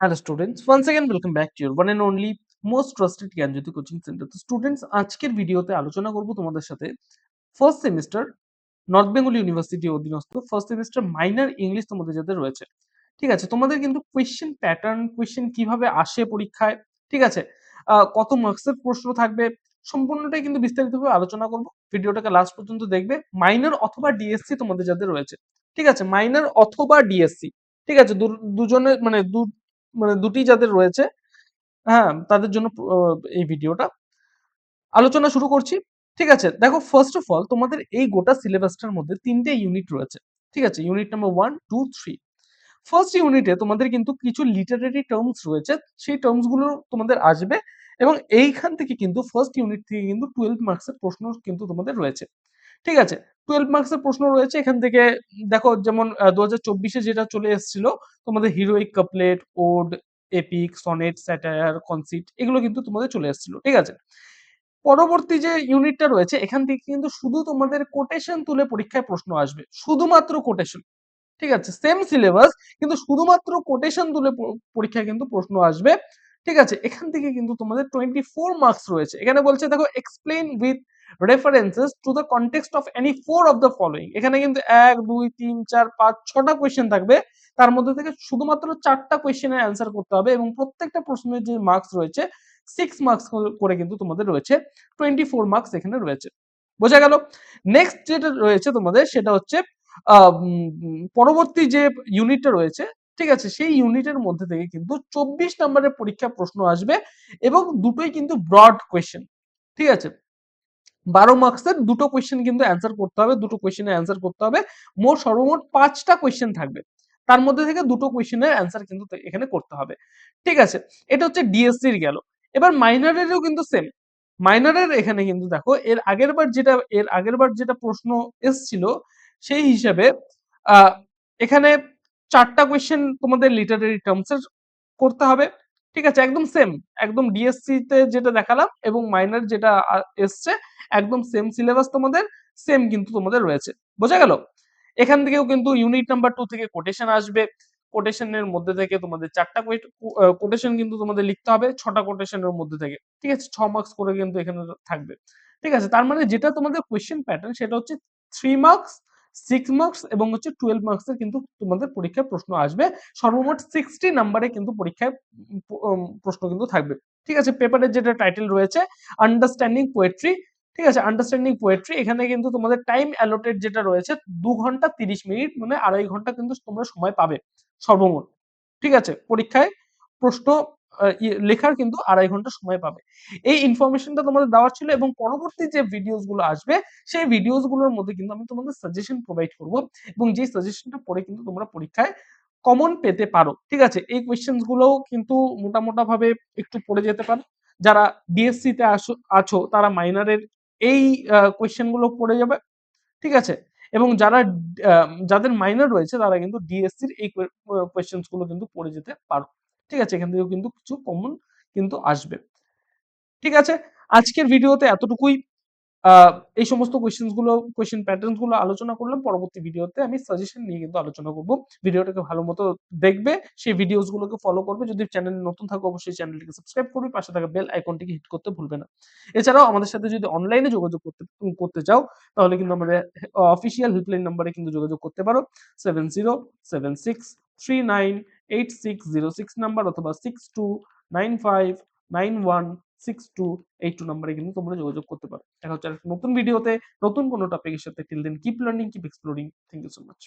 Hello students once again, welcome back to your one and only most trusted Gyanjyoti coaching centre তো students আজকের ভিডিওতে আলোচনা করব তোমাদের সাথে first semester North Bengal University অধীনস্থ ফার্স্ট সেমিস্টার মাইনর ইংলিশ তোমাদের যাদের রয়েছে। ঠিক আছে? তোমাদের কিন্তু কোয়েশ্চেন প্যাটার্ন কোয়েশ্চেন কীভাবে আসে পরীক্ষায়, ঠিক আছে? কত মার্কসের প্রশ্ন থাকবে, সম্পূর্ণটাই কিন্তু বিস্তারিতভাবে আলোচনা করব। ভিডিওটাকে লাস্ট পর্যন্ত দেখবে। মাইনর অথবা ডিএসসি তোমাদের যাদের রয়েছে। ঠিক আছে? মাইনর অথবা ডিএসসি ঠিক আছে দুজনের মানে দু মানে দুটি যাদের রয়েছে হ্যাঁ তাদের জন্য এই ভিডিওটা। আলোচনা শুরু করছি, ঠিক আছে? দেখো ফার্স্ট অফ অল তোমাদের এই গোটা সিলেবাসটার মধ্যে তিনটে ইউনিট রয়েছে, ঠিক আছে? Unit number one two three first ইউনিটে তোমাদের কিন্তু কিছু লিটারারি টার্মস রয়েছে, সেই টার্মসগুলো তোমাদের আসবে এবং এইখান থেকে কিন্তু ফার্স্ট ইউনিট থেকে কিন্তু টুয়েলভ মার্কসের প্রশ্ন কিন্তু তোমাদের রয়েছে, ঠিক আছে? টুয়েলভ মার্কসের প্রশ্ন রয়েছে। এখান থেকে দেখো, যেমন দু হাজার যেটা চলে এসেছিল, তোমাদের heroic couplet ode epic sonnet satire conceit এগুলো কিন্তু তোমাদের চলে এসেছিল, ঠিক আছে? পরবর্তী যে ইউনিটটা রয়েছে, এখান থেকে কিন্তু শুধু তোমাদের কোটেশন তুলে পরীক্ষায় প্রশ্ন আসবে। শুধুমাত্র কোটেশন ঠিক আছে? সেম সিলেবাস কিন্তু শুধুমাত্র কোটেশন তুলে পরীক্ষায় কিন্তু প্রশ্ন আসবে, ঠিক আছে? এখান থেকে কিন্তু তোমাদের টোয়েন্টি ফোর মার্কস রয়েছে। এখানে বলছে, দেখো explain with references to the context of any four of the following এখানে কিন্তু এক, দুই, তিন, চার, পাঁচ, ছটা কোয়েশ্চেন থাকবে। তার মধ্যে থেকে শুধুমাত্র চারটা কোয়েশ্চেনের অ্যান্সার করতে হবে এবং প্রত্যেকটা প্রশ্নের যে মার্কস রয়েছে সিক্স মার্কস করে কিন্তু তোমাদের রয়েছে টোয়েন্টি ফোর মার্কস এখানে রয়েছে। বোঝা গেল? নেক্সট যেটা রয়েছে তোমাদের, সেটা হচ্ছে পরবর্তী যে ইউনিটটা রয়েছে, ঠিক আছে, সেই ইউনিটের মধ্যে থেকে কিন্তু চব্বিশ নম্বরের পরীক্ষা প্রশ্ন আসবে এবং দুটোই কিন্তু ব্রড কোয়েশ্চেন ঠিক আছে? বারো মার্কসের দুটো কোয়েশ্চেন কিন্তু অ্যান্সার করতে হবে, দুটো কোয়েশ্চেনের অ্যান্সার করতে হবে। মোট সর্বমোট পাঁচটা কোয়েশ্চেন থাকবে। তার মধ্যে থেকে দুটো কোয়েশ্চেনের অ্যান্সার কিন্তু এখানে করতে হবে। ঠিক আছে? এটা হচ্ছে ডিএসসির গেল। এবার মাইনরেরও কিন্তু সেম মাইনরের এখানে কিন্তু দেখো, এর আগের বার যেটা, এর আগের বার যেটা প্রশ্ন এসছিল, সেই হিসাবে এখানে চারটা কোয়েশ্চেন তোমাদের লিটারারি টার্মসের করতে হবে। ঠিক আছে, একদম সেম একদম ডিএসসি তে যেটা দেখালাম এবং মাইনার যেটা এসছে, একদম সেম সিলেবাস তোমাদের সেম কিন্তু তোমাদের রয়েছে। বোঝা গেল? এখান থেকেও কিন্তু ইউনিট নাম্বার টু থেকে কোটেশন আসবে। কোটেশনের মধ্যে থেকে তোমাদের চারটা কোটেশন কিন্তু তোমাদের লিখতে হবে, ছটা কোটেশনের মধ্যে থেকে। ঠিক আছে, ছ মার্কস করে কিন্তু এখানে থাকবে। ঠিক আছে, তার মানে যেটা তোমাদের কোয়েশ্চেন প্যাটার্ন সেটা হচ্ছে থ্রি মার্কস সিক্স মার্কস এবং হচ্ছে টুয়েলভ মার্কসের কিন্তু তোমাদের পরীক্ষায় প্রশ্ন আসবে। সর্বমোট সিক্সটি নাম্বারে কিন্তু পরীক্ষায় প্রশ্ন কিন্তু থাকবে। ঠিক আছে? পেপারের যেটা টাইটেল রয়েছে আন্ডারস্ট্যান্ডিং পোয়েট্রি ঠিক আছে? আন্ডারস্ট্যান্ডিং পোয়েট্রি এখানে কিন্তু তোমাদের টাইম অ্যালোটেড যেটা রয়েছে, দু ঘণ্টা তিরিশ মিনিট মানে আড়াই ঘণ্টা কিন্তু তোমরা সময় পাবে সর্বমোট। ঠিক আছে? পরীক্ষায় প্রশ্ন লেখার কিন্তু আড়াই ঘণ্টা সময় পাবে। এই ইনফরমেশনটা তোমাদের দেওয়ার ছিল এবং পরবর্তী যে ভিডিওসগুলো আসবে, সেই ভিডিওসগুলোর মধ্যে কিন্তু আমি তোমাদের সাজেশন প্রোভাইড করব এবং যে সাজেশনটা পড়ে কিন্তু তোমরা পরীক্ষায় কমন পেতে পারো। ঠিক আছে? এই কোয়েশ্চেন্স গুলোও কিন্তু মোটামোটা ভাবে একটু পড়ে যেতে পারো। যারা ডিএসসি তে আছো, তারা মাইনারের এই কোয়েশ্চেনগুলো পড়ে যাবে। ঠিক আছে? এবং যারা যাদের মাইনর রয়েছে, তারা কিন্তু ডিএসসির এই কোয়েশ্চেন্সগুলো কিন্তু পড়ে যেতে পারো। ঠিক আছে, এখান থেকেও কিন্তু কিছু কমন কিন্তু আসবে। ঠিক আছে, আজকের ভিডিওতে এতটুকুই। এই সমস্তগুলো কোয়েশ্চেনগুলো আলোচনা করলাম। পরবর্তী ভিডিওতে আমি সাজেশন নিয়ে কিন্তু আলোচনা করব। ভিডিওটাকে ভালো মতো দেখবে, সেই ভিডিওস গুলোকে ফলো করবে। যদি চ্যানেলে নতুন থাকো, অবশ্যই চ্যানেলটিকে সাবস্ক্রাইব করবে। পাশে থাকা বেল আইকনটিকে হিট করতে ভুলবে না। এছাড়াও আমাদের সাথে যদি অনলাইনে যোগাযোগ করতে করতে চাও, তাহলে কিন্তু আমাদের অফিসিয়াল হেল্পলাইন নাম্বারে কিন্তু যোগাযোগ করতে পারো। Seven zero seven six three nine eight six zero six number অথবা six two nine five nine one six two eight two নাম্বারে কিন্তু তোমরা যোগাযোগ করতে পারো। দেখা হচ্ছে নতুন ভিডিওতে নতুন কোনো টপিকের সাথে। Till then keep learning keep exploring thank you so much